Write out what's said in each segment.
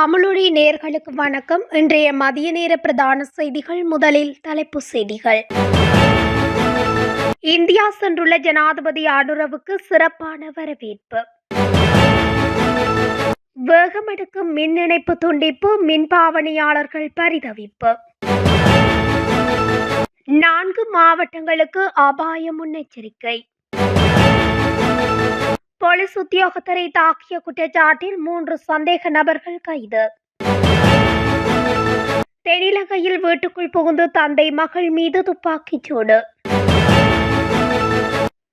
தமிழொழி நேர்களுக்கு வணக்கம். இன்றைய மதிய நேர பிரதான செய்திகள் முதலில் தலைப்பு செய்திகள். இந்தியா சென்றுள்ள ஜனாதிபதி அனுரவுக்கு சிறப்பான வரவேற்பு. வேகமெடுக்கும் மின் இணைப்பு துண்டிப்பு மின்பாவனையாளர்கள் பரிதவிப்பு. நான்கு மாவட்டங்களுக்கு அபாய முன்னெச்சரிக்கை. போலீஸ் உத்தியோகத்தரை தாக்கிய குற்றச்சாட்டில் மூன்று சந்தேக நபர்கள் கைது. தென்னிலங்கையில் வீட்டுக்குள் புகுந்து தந்தை மகள் மீது துப்பாக்கிச் சூடு.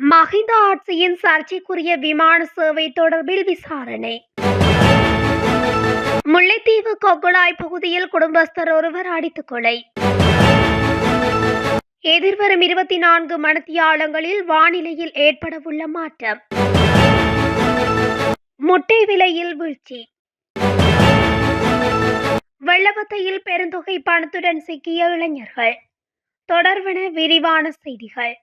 மஹிந்த ஆட்சியின் சர்ச்சைக்குரிய விமான சேவை தொடர்பில் விசாரணை. முல்லைத்தீவு கொக்குழாய் பகுதியில் குடும்பஸ்தர் ஒருவர் அடித்துக் கொலை. எதிர்வரும் இருபத்தி நான்கு மணித்தியாலங்களில் வானிலையில் ஏற்படவுள்ள மாற்றம். முட்டை விலையில் வீழ்ச்சி. வெள்ளவத்தையில் பெருந்தொகை பணத்துடன் சிக்கிய இளைஞர்கள். தொடர்வன விரிவான செய்திகள்.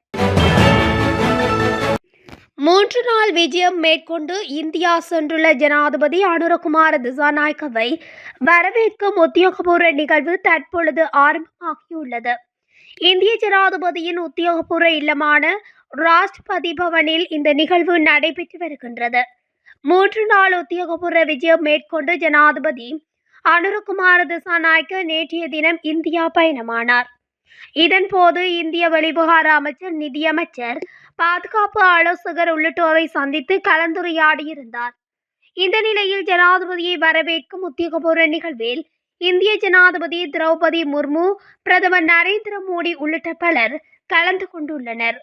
மூன்று நாள் விஜயம் மேற்கொண்டு இந்தியா சென்றுள்ள ஜனாதிபதி அனுரகுமார திசாநாயக்கவை வரவேற்கும் உத்தியோகபூர்வ நிகழ்வு தற்பொழுது ஆரம்பமாகியுள்ளது. இந்திய ஜனாதிபதியின் உத்தியோகபூர்வ இல்லமான ராஷ்டிரபதி பவனில் இந்த நிகழ்வு நடைபெற்று வருகின்றது. மூன்று நாள் உத்தியோகபூர்வ விஜயம் மேற்கொண்டு ஜனாதிபதி அனுரகுமார திசாநாயக்க நேற்றைய தினம் இந்தியா பயணமானார். இதன்போது இந்திய வெளிவிவகார அமைச்சர் நிதியமைச்சர் பாதுகாப்பு ஆலோசகர் உள்ளிட்டோரை சந்தித்து கலந்துரையாடியிருந்தார். இந்த நிலையில் ஜனாதிபதியை வரவேற்கும் உத்தியோகபூர்வ நிகழ்வில் இந்திய ஜனாதிபதி திரௌபதி முர்மு பிரதமர் நரேந்திர மோடி உள்ளிட்ட பலர் கலந்து கொண்டுள்ளனர்.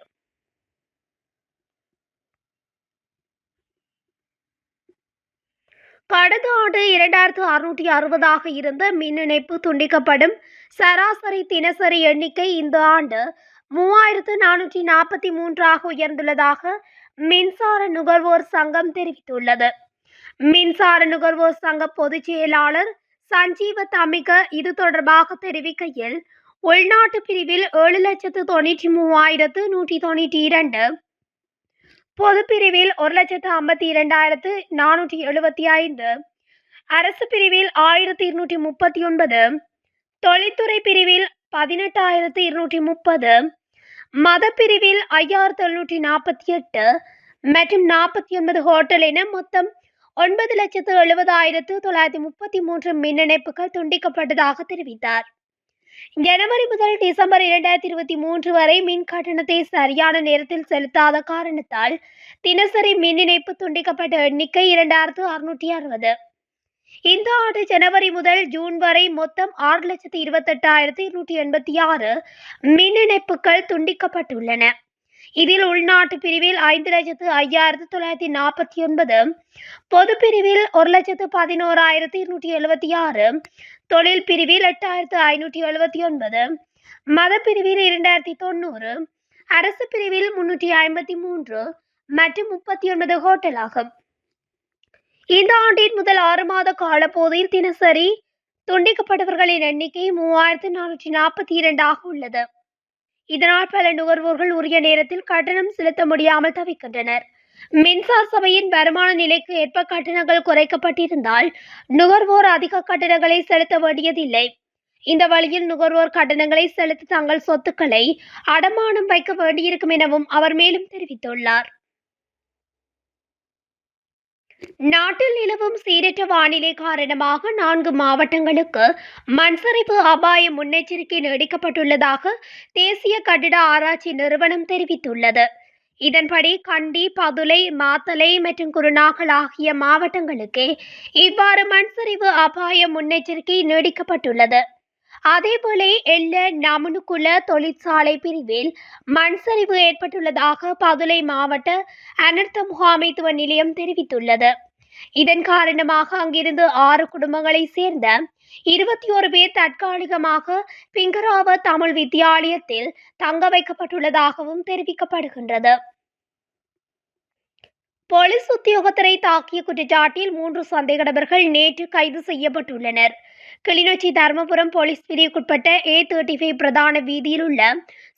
கடந்த ஆண்டு இரண்டாயிரத்து அறுநூற்றி அறுபதாக இருந்த மின் இணைப்பு துண்டிக்கப்படும் சராசரி தினசரி எண்ணிக்கை இந்த ஆண்டு மூவாயிரத்து நானூற்றி நாற்பத்தி மூன்றாக உயர்ந்துள்ளதாக மின்சார நுகர்வோர் சங்கம் தெரிவித்துள்ளது. மின்சார நுகர்வோர் சங்க பொதுச் செயலாளர் சஞ்சீவ தமிக இது தொடர்பாக தெரிவிக்கையில் உள்நாட்டு பிரிவில் ஏழு லட்சத்து தொண்ணூற்றி மூவாயிரத்து நூற்றி தொண்ணூற்றி இரண்டு பொது பிரிவில் ஒரு லட்சத்து ஐம்பத்தி இரண்டாயிரத்து நானூற்றி எழுபத்தி ஐந்து. அரசு பிரிவில் ஆயிரத்தி இருநூற்றி முப்பத்தி ஒன்பது. தொழில்துறை பிரிவில் பதினெட்டாயிரத்து இருநூற்றி முப்பது. மத பிரிவில் ஐயாயிரத்து எழுநூற்றி நாற்பத்தி எட்டு. மற்றும் நாற்பத்தி ஒன்பது ஹோட்டல் என மொத்தம் ஒன்பது லட்சத்து எழுபதாயிரத்து தொள்ளாயிரத்தி முப்பத்தி மூன்று மின் இணைப்புகள் துண்டிக்கப்பட்டதாக தெரிவித்தார். ஜனவரி முதல் டிசம்பர் இரண்டாயிரத்தி இருபத்தி மூன்று வரை மின் கட்டணத்தை சரியான நேரத்தில் செலுத்தாத காரணத்தால் தினசரி மின் இணைப்பு துண்டிக்கப்பட்ட எண்ணிக்கை இரண்டாயிரத்து அறுநூற்றி அறுபது. இந்த ஆண்டு ஜனவரி முதல் ஜூன் வரை மொத்தம் ஆறு லட்சத்து இருபத்தெட்டாயிரத்தி இருநூற்றி எண்பத்தி ஆறு மின் இணைப்புகள் துண்டிக்கப்பட்டுள்ளன. இதில் உள்நாட்டு பிரிவில் ஐந்து லட்சத்து ஐயாயிரத்து தொள்ளாயிரத்தி நாற்பத்தி ஒன்பது பொது பிரிவில் ஒரு லட்சத்து பதினோராயிரத்தி இருநூற்றி எழுபத்தி ஆறு தொழில் பிரிவில் எட்டாயிரத்து ஐநூற்றி எழுபத்தி ஒன்பது மத பிரிவில் இரண்டாயிரத்தி தொண்ணூறு. அரசு பிரிவில் முன்னூற்றி ஐம்பத்தி மூன்று மற்றும் முப்பத்தி ஒன்பது ஹோட்டல் ஆகும் இந்த ஆண்டின் முதல் ஆறு மாத காலப்போதில் தினசரி துண்டிக்கப்பட்டவர்களின் எண்ணிக்கை மூவாயிரத்து நானூற்றி நாற்பத்தி இரண்டாக உள்ளது. இதனால் பல நுகர்வோர்கள் உரிய நேரத்தில் கட்டணம் செலுத்த முடியாமல் தவிக்கின்றனர். மின்சார சபையின் வருமான நிலைக்கு ஏற்ப கட்டணங்கள் குறைக்கப்பட்டிருந்தால் நுகர்வோர் அதிக கட்டணங்களை செலுத்த வேண்டியதில்லை. இந்த வழியில் நுகர்வோர் கட்டணங்களை செலுத்த தங்கள் சொத்துக்களை அடமானம் வைக்க வேண்டியிருக்கும் எனவும் அவர் மேலும் தெரிவித்துள்ளார். நாட்டில் நிலவும் சீரற்ற வானிலை காரணமாக நான்கு மாவட்டங்களுக்கு மண்சரிவு அபாய முன்னெச்சரிக்கை நீடிக்கப்பட்டுள்ளதாக தேசிய கட்டிட ஆராய்ச்சி நிறுவனம் தெரிவித்துள்ளது. இதன்படி கண்டி பதுளை மாத்தலை மற்றும் குருநாகல் ஆகிய மாவட்டங்களுக்கு இவ்வாறு மண்சரிவு அபாய முன்னெச்சரிக்கை நீடிக்கப்பட்டுள்ளது. அதேபோல எல்ல நமனுக்குல தொழிற்சாலை பிரிவில் மண் சரிவு ஏற்பட்டுள்ளதாக பதுளை மாவட்ட அனர்த்த முகாமைத்துவ நிலையம் தெரிவித்துள்ளது. இதன் காரணமாக அங்கிருந்து ஆறு குடும்பங்களை சேர்ந்த இருபத்தி ஒரு பேர் தற்காலிகமாக பிங்கராவ தமிழ் வித்தியாலயத்தில் தங்க வைக்கப்பட்டுள்ளதாகவும் தெரிவிக்கப்படுகின்றது. போலீஸ் உத்தியோகத்தரை தாக்கிய குற்றச்சாட்டில் மூன்று சந்தேக நபர்கள் நேற்று கைது செய்யப்பட்டுள்ளனர். கிளிநொச்சி தர்மபுரம் போலீஸ் பிரிவுக்குட்பட்ட ஏ தேர்ட்டி ஃபைவ் பிரதான வீதியில் உள்ள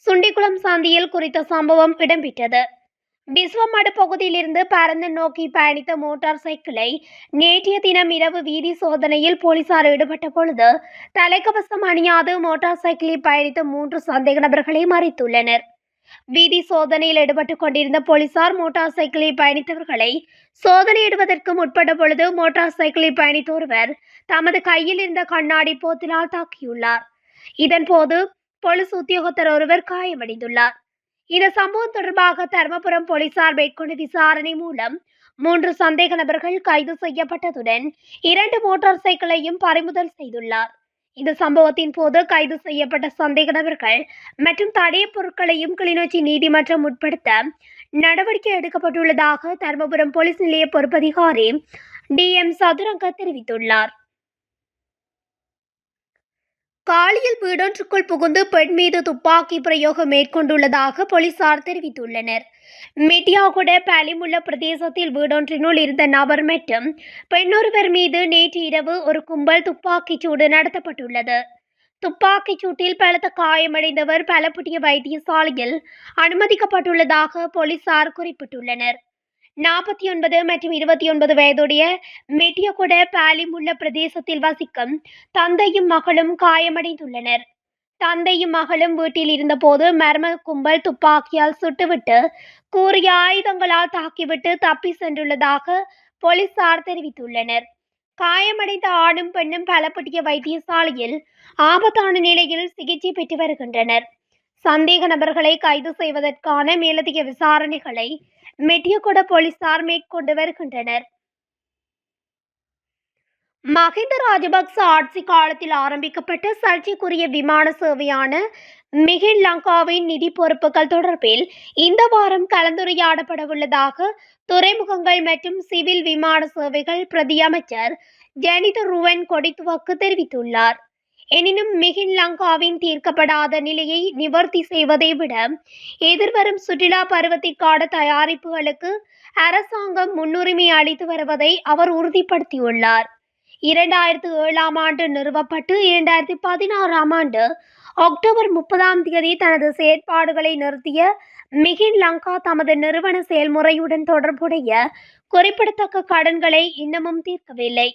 சுண்டிக்குளம் சந்தியில் குறித்த சம்பவம் இடம்பெற்றது. விஸ்வமடு பகுதியிலிருந்து பறந்து நோக்கி பயணித்த மோட்டார் சைக்கிளை நேற்றைய தினம் இரவு வீதி சோதனையில் போலீசார் ஈடுபட்ட பொழுது தலைக்கவசம் அணியாது மோட்டார் சைக்கிளில் பயணித்த மூன்று சந்தேக நபர்களை மறைத்துள்ளனர். வீதி சோதனையில் ஈடுபட்டுக் கொண்டிருந்த போலீசார் மோட்டார் சைக்கிளில் பயணித்தவர்களை சோதனையிடுவதற்கு முற்பட்ட பொழுது மோட்டார் சைக்கிளில் பயணித்த ஒருவர் தமது கையில் இருந்த கண்ணாடி போத்தினால் தாக்கியுள்ளார். இதன்போது போலீஸ் உத்தியோகத்தர் ஒருவர் காயமடைந்துள்ளார். இந்த சம்பவம் தொடர்பாக தருமபுரம் போலீசார் மேற்கொண்ட விசாரணை மூலம் மூன்று சந்தேக நபர்கள் கைது செய்யப்பட்டதுடன் இரண்டு மோட்டார் சைக்கிளையும் பறிமுதல் செய்துள்ளார். இந்த சம்பவத்தின் போது கைது செய்யப்பட்ட சந்தேக நபர்கள் மற்றும் தடைய பொருட்களையும் கிளிநொச்சி நீதிமன்றம் உட்படுத்த நடவடிக்கை எடுக்கப்பட்டுள்ளதாக தருமபுரம் போலீஸ் நிலைய பொறுப்பதிகாரி டி எம் சதுரங்க தெரிவித்துள்ளார். காலியில் வீடொன்றுக்குள் புகுந்து பெண் மீது துப்பாக்கி பிரயோகம் மேற்கொண்டுள்ளதாக போலீசார் தெரிவித்துள்ளனர். மெட்டியாகுட பலிமுள்ள பிரதேசத்தில் வீடொன்றினுள் இருந்த நபர் மற்றும் பெண்ணொருவர் மீது நேற்று இரவு ஒரு கும்பல் துப்பாக்கிச் சூடு நடத்தப்பட்டுள்ளது. துப்பாக்கிச் சூட்டில் பலத்த காயமடைந்தவர் பலப்புட்டிய வைத்தியசாலையில் அனுமதிக்கப்பட்டுள்ளதாக போலீசார் குறிப்பிட்டுள்ளனர். நாற்பத்தி ஒன்பது மற்றும் இருபத்தி ஒன்பது வயதுடைய மெட்டியகுட பாலிமுள்ள பிரதேசத்தில் வசிக்கும் தந்தையும் மகளும் காயமடைந்துள்ளனர். தந்தையும் மகளும் வீட்டில் இருந்தபோது மர்ம கும்பல் துப்பாக்கியால் சுட்டுவிட்டு கூறிய ஆயுதங்களால் தாக்கிவிட்டு தப்பி சென்றுள்ளதாக போலீசார் தெரிவித்துள்ளனர். காயமடைந்த ஆணும் பெண்ணும் பலப்பட்டிய வைத்தியசாலையில் ஆபத்தான நிலையில் சிகிச்சை பெற்று வருகின்றனர். சந்தேக நபர்களை கைது செய்வதற்கான மேலதிக விசாரணைகளை மெட்டியகுட போலீசார் மேற்கொண்டு வருகின்றனர். மஹிந்த ராஜபக்ச ஆட்சி காலத்தில் ஆரம்பிக்கப்பட்ட சர்ச்சைக்குரிய விமான சேவையான மிகின் லங்காவின் நிதி பொறுப்புகள் தொடர்பில் இந்த வாரம் கலந்துரையாடப்படவுள்ளதாக துறைமுகங்கள் மற்றும் சிவில் விமான சேவைகள் பிரதி அமைச்சர் ஜெனித ருவன் கொடித்துவக்கு தெரிவித்துள்ளார். எனினும் மிகின் லங்காவின் தீர்க்கப்படாத நிலையை நிவர்த்தி செய்வதை விட எதிர்வரும் சுற்றுலா பருவத்திற்கான தயாரிப்புகளுக்கு அரசாங்கம் முன்னுரிமை அளித்து வருவதை அவர் உறுதிப்படுத்தியுள்ளார். இரண்டாயிரத்து ஏழாம் ஆண்டு நிறுவப்பட்டு இரண்டாயிரத்தி பதினாறாம் ஆண்டு அக்டோபர் முப்பதாம் தேதி தனது செயற்பாடுகளை நிறுத்திய மிகின் லங்கா தமது நிறுவன செயல்முறையுடன் தொடர்புடைய குறிப்பிடத்தக்க கடன்களை இன்னமும் தீர்க்கவில்லை.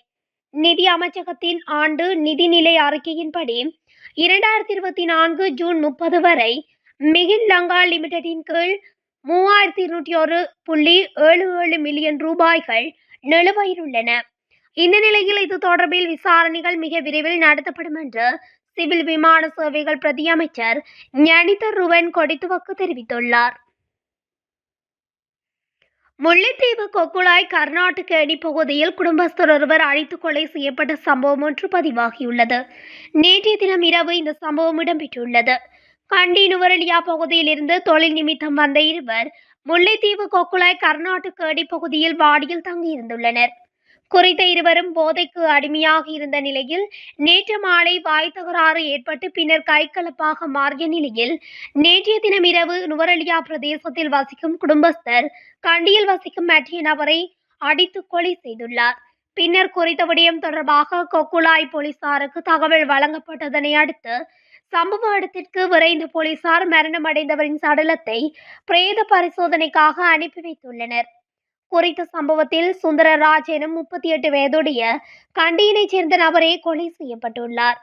நிதி அமைச்சகத்தின் ஆண்டு நிதிநிலை அறிக்கையின்படி இரண்டாயிரத்தி இருபத்தி நான்கு ஜூன் முப்பது வரை மிகின் லங்கா லிமிடெடின் கீழ் மூவாயிரத்தி இருநூற்றி ஒரு புள்ளி ஏழு ஏழு மில்லியன் ரூபாய்கள் நிலுவையில் உள்ளன. இந்த நிலையில் இது தொடர்பில் விசாரணைகள் மிக விரைவில் நடத்தப்படும் என்று சிவில் விமான சேவைகள் பிரதி அமைச்சர் ஞானித ருவன் கொடித்துவக்கு தெரிவித்துள்ளார். முல்லைத்தீவு கொக்குழாய் கர்நாடக அணி பகுதியில் குடும்பஸ்தர் ஒருவர் அழைத்து கொலை செய்யப்பட்ட சம்பவம் ஒன்று பதிவாகியுள்ளது. நேற்றைய தினம் இரவு இந்த சம்பவம் இடம்பெற்றுள்ளது. கண்டி நுவரலியா பகுதியில் இருந்து தொழில் நிமித்தம் வந்த இருவர் முல்லைத்தீவு கொக்குழாய் கர்நாடக அடி பகுதியில் வாடியில் தங்கியிருந்துள்ளனர். குறித்த இருவரும் போதைக்கு அடிமையாக இருந்த நிலையில் நேற்று மாலை வாய் தகராறு ஏற்பட்டு பின்னர் கைகலப்பாக மாறிய நிலையில் நேற்றைய தினம் இரவு நுவரெலியா பிரதேசத்தில் வசிக்கும் குடும்பஸ்தர் கண்டியில் வசிக்கும் மற்ற நபரை அடித்து கொலை செய்துள்ளார். பின்னர் குறித்த விடயம் தொடர்பாக கொக்குலாய் போலீசாருக்கு தகவல் வழங்கப்பட்டதனை அடுத்து சம்பவ இடத்திற்கு விரைந்த போலீசார் மரணமடைந்தவரின் சடலத்தை பிரேத பரிசோதனைக்காக அனுப்பி வைத்துள்ளனர். குறித்த சம்பவத்தில் சுந்தரராஜ் எனும் முப்பத்தி எட்டு வயதுடைய கண்டியினைச் சேர்ந்த நபரே கொலை செய்யப்பட்டுள்ளார்.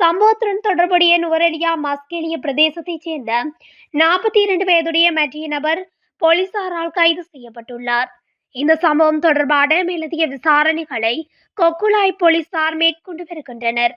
சம்பவத்துடன் தொடர்புடைய நுவரெலியா மஸ்கெலிய பிரதேசத்தைச் சேர்ந்த நாற்பத்தி இரண்டு வயதுடைய மற்ற நபர் போலீசாரால் கைது செய்யப்பட்டுள்ளார். இந்த சம்பவம் தொடர்பான மேலதிக விசாரணைகளை கொக்குலாய் போலீசார் மேற்கொண்டு வருகின்றனர்.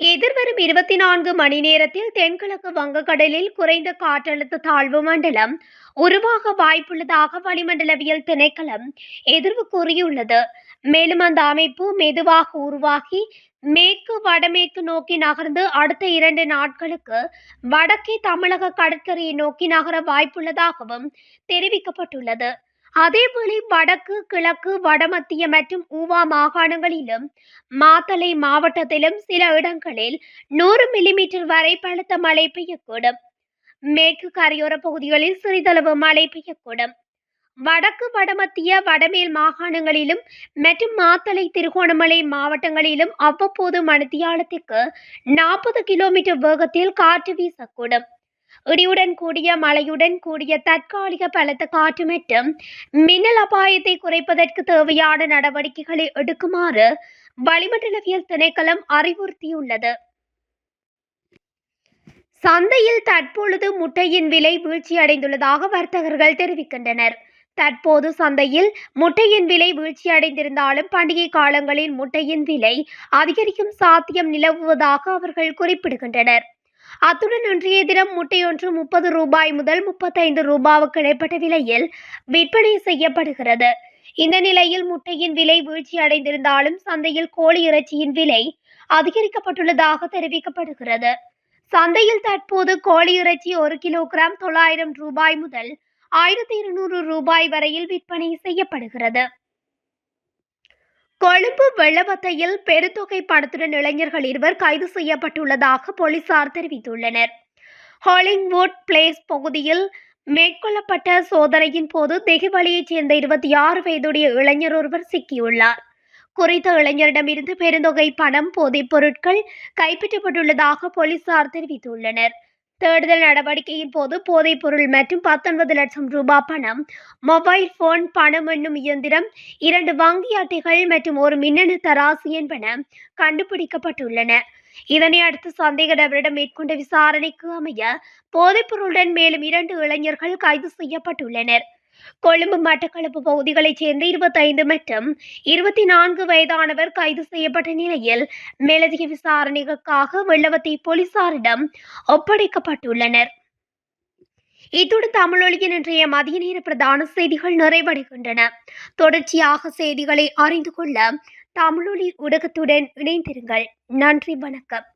எதிர்வரும் இருபத்தி நான்கு மணி நேரத்தில் தென்கிழக்கு வங்கக்கடலில் குறைந்த காற்றழுத்த தாழ்வு மண்டலம் உருவாக வாய்ப்புள்ளதாக வளிமண்டலவியல் திணைக்களம் எதிர்வு கூறியுள்ளது மேலும் அந்த அமைப்பு மெதுவாக உருவாகி மேற்கு வடமேற்கு நோக்கி நகர்ந்து அடுத்த இரண்டு நாட்களுக்கு வடக்கே தமிழக கடற்கரையை நோக்கி நகர வாய்ப்புள்ளதாகவும் தெரிவிக்கப்பட்டுள்ளது. அதேவேளை வடக்கு கிழக்கு வடமத்திய மற்றும் ஊவா மாகாணங்களிலும் மாத்தளை மாவட்டத்திலும் சில இடங்களில் நூறு மில்லிமீட்டர் வரை பலத்த மழை பெய்யக்கூடும். மேற்கு கரையோர பகுதிகளில் சிறிதளவு மழை பெய்யக்கூடும். வடக்கு வடமத்திய வடமேல் மாகாணங்களிலும் மற்றும் மாத்தளை திருகோணமலை மாவட்டங்களிலும் அவ்வப்போது மணித்தியாலத்திற்கு நாற்பது கிலோமீட்டர் வேகத்தில் காற்று வீசக்கூடும். இடியுடன் கூடிய மழையுடன் கூடிய தற்காலிக பலத்த காற்று மற்றும் மின்னல் அபாயத்தை குறைப்பதற்கு தேவையான நடவடிக்கைகளை எடுக்குமாறு வளிமண்டலவியல் திணைக்களம் அறிவுறுத்தியுள்ளது. சந்தையில் தற்பொழுது முட்டையின் விலை வீழ்ச்சியடைந்துள்ளதாக வர்த்தகர்கள் தெரிவிக்கின்றனர். தற்போது சந்தையில் முட்டையின் விலை வீழ்ச்சியடைந்திருந்தாலும் பண்டிகை காலங்களில் முட்டையின் விலை அதிகரிக்கும் சாத்தியம் நிலவுவதாக அவர்கள் குறிப்பிடுகின்றனர். அத்துடன் இன்றைய தினம் முட்டையொன்று முப்பது ரூபாய் முதல் முப்பத்தைந்து ரூபாவுக்கு இடைப்பட்ட விலையில் விற்பனை செய்யப்படுகிறது. இந்த நிலையில் முட்டையின் விலை வீழ்ச்சி அடைந்திருந்தாலும் சந்தையில் கோழி இறைச்சியின் விலை அதிகரிக்கப்பட்டுள்ளதாக தெரிவிக்கப்படுகிறது. சந்தையில் தற்போது கோழி இறைச்சி ஒரு கிலோகிராம் தொள்ளாயிரம் ரூபாய் முதல் ஆயிரத்தி இருநூறு ரூபாய் வரையில் விற்பனை செய்யப்படுகிறது. கொழும்பு வெள்ளவத்தையில் பெருந்தொகை படத்துடன் இளைஞர்கள் இருவர் கைது செய்யப்பட்டுள்ளதாக போலீசார் தெரிவித்துள்ளனர். ஹாலிங்வுட் பிளேஸ் பகுதியில் மேற்கொள்ளப்பட்ட சோதனையின் போது தெகுவழியைச் சேர்ந்த இருபத்தி ஆறு வயதுடைய இளைஞர் ஒருவர் சிக்கியுள்ளார். குறித்த இளைஞரிடமிருந்து பெருந்தொகை பணம் போதைப் பொருட்கள் கைப்பற்றப்பட்டுள்ளதாக போலீசார் தெரிவித்துள்ளனர். தேடுதல் நடவடிக்கையின் போது போதைப் பொருள் மற்றும் பத்தொன்பது லட்சம் ரூபாய் பணம் மொபைல் போன் பணம் என்னும் இயந்திரம் இரண்டு வங்கி அட்டைகள் மற்றும் ஒரு மின்னணு தராசு என்பன கண்டுபிடிக்கப்பட்டுள்ளன. இதனை அடுத்து சந்தேக நபரிடம் மேற்கொண்ட விசாரணைக்கு அமைய போதைப் பொருளுடன் மேலும் இரண்டு இளைஞர்கள் கைது செய்யப்பட்டுள்ளனர். கொழும்பு மட்டக்களப்பு பகுதிகளைச் சேர்ந்த இருபத்தைந்து மற்றும் இருபத்தி நான்கு வயதானவர் கைது செய்யப்பட்ட நிலையில் மேலதிக விசாரணைகளுக்காக வெள்ளவத்தை போலீசாரிடம் ஒப்படைக்கப்பட்டுள்ளனர். இத்துடன் தமிழொலியின் இன்றைய மதிய நேர பிரதான செய்திகள் நிறைவடைகின்றன. தொடர்ச்சியாக செய்திகளை அறிந்து கொள்ள தமிழொலி ஊடகத்துடன் இணைந்திருங்கள். நன்றி வணக்கம்.